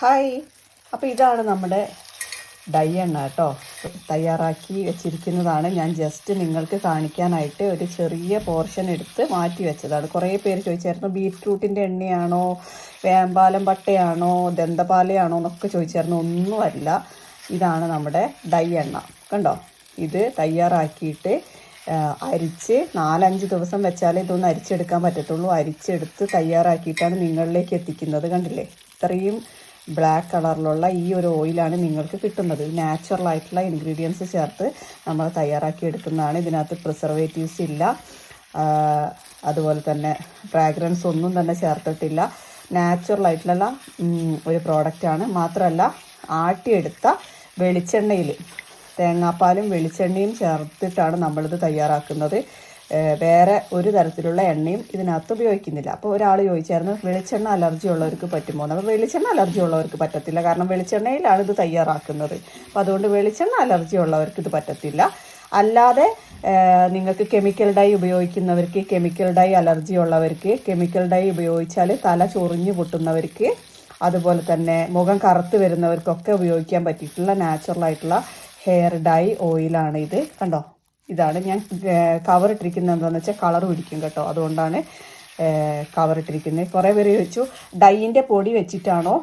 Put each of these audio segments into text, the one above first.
Hi. അപ്പോൾ ഇതാണ് നമ്മുടെ ഡൈ എണ്ണ കേട്ടോ തയ്യാറാക്കി വെച്ചിരിക്കുന്നതാണ്. ഞാൻ ജസ്റ്റ് നിങ്ങൾക്ക് കാണിക്കാനായിട്ട് ഒരു ചെറിയ പോർഷൻ എടുത്ത് മാറ്റി വെച്ചതാണ്. കുറേ പേര് ചോദിച്ചായിരുന്നു ബീറ്റ്റൂട്ടിന്റെ എണ്ണയാണോ വേമ്പാലം പട്ടയാണോ ദന്തപാലയാണോ എന്നൊക്കെ ചോദിച്ചായിരുന്നു. ഒന്നുമല്ല. ഇതാണ് നമ്മുടെ ഡൈ എണ്ണ കണ്ടോ? ഇത് തയ്യാറാക്കിയിട്ട് അരിച്ച് നാലഞ്ച് ദിവസം വെച്ചാലേ ഇതൊന്ന് അരിച്ചെടുക്കാൻ പറ്റത്തുള്ളൂ. അരിച്ചെടുത്ത് തയ്യാറാക്കിയിട്ടാണ് നിങ്ങളിലേക്ക് എത്തിക്കുന്നത്. കണ്ടില്ലേ? ഇത്രയും ബ്ലാക്ക് കളറിലുള്ള ഈ ഒരു ഓയിലാണ് നിങ്ങൾക്ക് കിട്ടുന്നത്. നാച്ചുറൽ ആയിട്ടുള്ള ഇൻഗ്രീഡിയൻസ് ചേർത്ത് നമ്മൾ തയ്യാറാക്കി എടുക്കുന്നതാണ്. ഇതിനകത്ത് പ്രിസർവേറ്റീവ്സ് ഇല്ല. അതുപോലെ തന്നെ ഫ്രാഗ്രൻസ് ഒന്നും തന്നെ ചേർത്തിട്ടില്ല. നാച്ചുറൽ ആയിട്ടുള്ള ഒരു പ്രോഡക്റ്റാണ് മാത്രമല്ല ആട്ടിയെടുത്ത വെളിച്ചെണ്ണയിൽ തേങ്ങാപ്പാലും വെളിച്ചെണ്ണയും ചേർത്തിട്ടാണ് നമ്മളിത് തയ്യാറാക്കുന്നത്. വേറെ ഒരു തരത്തിലുള്ള എണ്ണയും ഇതിനകത്ത് ഉപയോഗിക്കുന്നില്ല. അപ്പോൾ ഒരാൾ ചോദിച്ചായിരുന്നു വെളിച്ചെണ്ണ അലർജി ഉള്ളവർക്ക് പറ്റുമോ? അപ്പോൾ വെളിച്ചെണ്ണ അലർജി ഉള്ളവർക്ക് പറ്റത്തില്ല. കാരണം വെളിച്ചെണ്ണയിലാണ് ഇത് തയ്യാറാക്കുന്നത്. അപ്പോൾ അതുകൊണ്ട് വെളിച്ചെണ്ണ അലർജി ഉള്ളവർക്ക് ഇത് പറ്റത്തില്ല. അല്ലാതെ നിങ്ങൾക്ക് കെമിക്കൽ ഡൈ ഉപയോഗിക്കുന്നവർക്ക് കെമിക്കൽ ഡൈ അലർജി ഉള്ളവർക്ക് കെമിക്കൽ ഡൈ ഉപയോഗിച്ചാൽ തല ചൊറിഞ്ഞു പൊട്ടുന്നവർക്ക് അതുപോലെ തന്നെ മുഖം കറുത്ത് വരുന്നവർക്കൊക്കെ ഉപയോഗിക്കാൻ പറ്റിയിട്ടുള്ള നാച്ചുറൽ ആയിട്ടുള്ള ഹെയർ ഡൈ ഓയിലാണ് ഇത്. കണ്ടോ? ഇതാണ് ഞാൻ കവർ ഇട്ടിരിക്കുന്നത് എന്താണെന്ന് വെച്ചാൽ കളർ പിടിക്കും കേട്ടോ. അതുകൊണ്ടാണ് കവർ ഇട്ടിരിക്കുന്നത് കുറേ പേര് ചോദിച്ചു ഡൈയിന്റെ പൊടി വെച്ചിട്ടാണോ?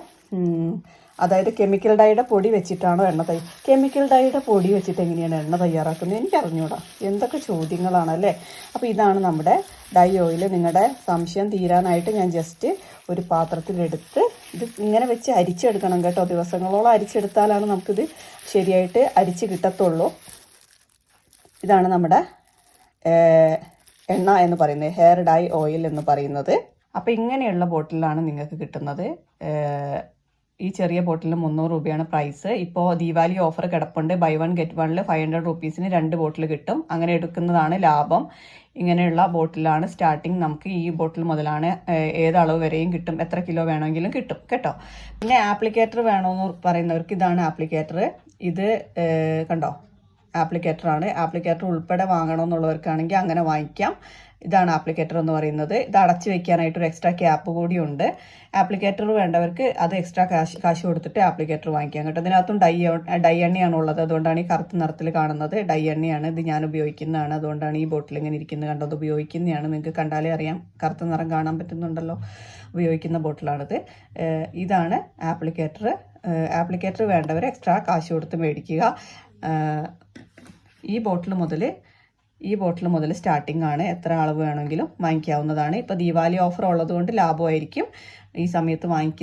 അതായത് കെമിക്കൽ ഡൈയുടെ പൊടി വെച്ചിട്ടാണോ എണ്ണ തൈ കെമിക്കൽ ഡൈയുടെ പൊടി വെച്ചിട്ട് എങ്ങനെയാണ് എണ്ണ തയ്യാറാക്കുന്നത്? എനിക്ക് അറിഞ്ഞൂടാ എന്തൊക്കെ ചോദ്യങ്ങളാണല്ലേ അപ്പോൾ ഇതാണ് നമ്മുടെ ഡൈ ഓയിൽ നിങ്ങളുടെ സംശയം തീരാനായിട്ട് ഞാൻ ജസ്റ്റ് ഒരു പാത്രത്തിലെടുത്ത് ഇത് ഇങ്ങനെ വെച്ച് അരിച്ചെടുക്കണം കേട്ടോ. ദിവസങ്ങളോളം അരിച്ചെടുത്താലാണ് നമുക്കിത് ശരിയായിട്ട് അരിച്ച് കിട്ടത്തുള്ളൂ. ഇതാണ് നമ്മുടെ എണ്ണ എന്ന് പറയുന്നത് ഹെയർ ഡൈ ഓയിൽ എന്ന് പറയുന്നത്. അപ്പോൾ ഇങ്ങനെയുള്ള ബോട്ടിലാണ് നിങ്ങൾക്ക് കിട്ടുന്നത്. ഈ ചെറിയ ബോട്ടിലിന് മുന്നൂറ് രൂപയാണ് പ്രൈസ് ഇപ്പോൾ ദീപാവലി ഓഫർ കിടപ്പുണ്ട്. ബൈ വൺ ഗെറ്റ് വണ്ണിൽ ഫൈവ് ഹൺഡ്രഡ് റുപ്പീസിന് രണ്ട് ബോട്ടിൽ കിട്ടും. അങ്ങനെ എടുക്കുന്നതാണ് ലാഭം. ഇങ്ങനെയുള്ള ബോട്ടിലാണ് സ്റ്റാർട്ടിങ് നമുക്ക് ഈ ബോട്ടിൽ മുതലാണ് ഏത് അളവ് വരെയും കിട്ടും. എത്ര കിലോ വേണമെങ്കിലും കിട്ടും. കേട്ടോ? പിന്നെ ആപ്ലിക്കേറ്റർ വേണമെന്ന് പറയുന്നവർക്ക് ഇതാണ് ആപ്ലിക്കേറ്റർ ഇത് കണ്ടോ? ആപ്ലിക്കേറ്റർ ആണ് ആപ്ലിക്കേറ്റർ ഉൾപ്പെടെ വാങ്ങണമെന്നുള്ളവർക്കാണെങ്കിൽ അങ്ങനെ വാങ്ങിക്കാം. ഇതാണ് ആപ്ലിക്കേറ്റർ എന്ന് പറയുന്നത്. ഇത് അടച്ചു വെക്കാനായിട്ട് ഒരു എക്സ്ട്രാ ക്യാപ്പ് കൂടിയുണ്ട്. ആപ്ലിക്കേറ്റർ വേണ്ടവർക്ക് അത് എക്സ്ട്രാ കാശ് കാശ് കൊടുത്തിട്ട് ആപ്ലിക്കേറ്റർ വാങ്ങിക്കാം കേട്ടോ. ഇതിനകത്തും ഡൈ ഡൈ എണ്ണയാണ് ഉള്ളത്. അതുകൊണ്ടാണ് ഈ കറുത്ത നിറത്തിൽ കാണുന്നത്. ഡൈ എണ്ണയാണ് ഇത് ഞാൻ ഉപയോഗിക്കുന്നതാണ്. അതുകൊണ്ടാണ് ഈ ബോട്ടിൽ ഇങ്ങനെ ഇരിക്കുന്നത്. കണ്ടത് ഉപയോഗിക്കുന്നതാണ്. നിങ്ങൾക്ക് കണ്ടാലേ അറിയാം. കറുത്ത നിറം കാണാൻ പറ്റുന്നുണ്ടല്ലോ. ഉപയോഗിക്കുന്ന ബോട്ടിലാണിത്. ഇതാണ് ആപ്ലിക്കേറ്റർ. ആപ്ലിക്കേറ്റർ വേണ്ടവർ എക്സ്ട്രാ കാശ് കൊടുത്ത് മേടിക്കുക. ഈ ബോട്ടിൽ മുതൽ ഈ ബോട്ടിൽ മുതൽ സ്റ്റാർട്ടിംഗ് ആണ് എത്ര അളവ് വേണമെങ്കിലും വാങ്ങിക്കാവുന്നതാണ്. ഇപ്പോൾ ദീപാവലി ഓഫർ ഉള്ളതുകൊണ്ട് ലാഭമായിരിക്കും. ഈ സമയത്ത് വാങ്ങിക്കുക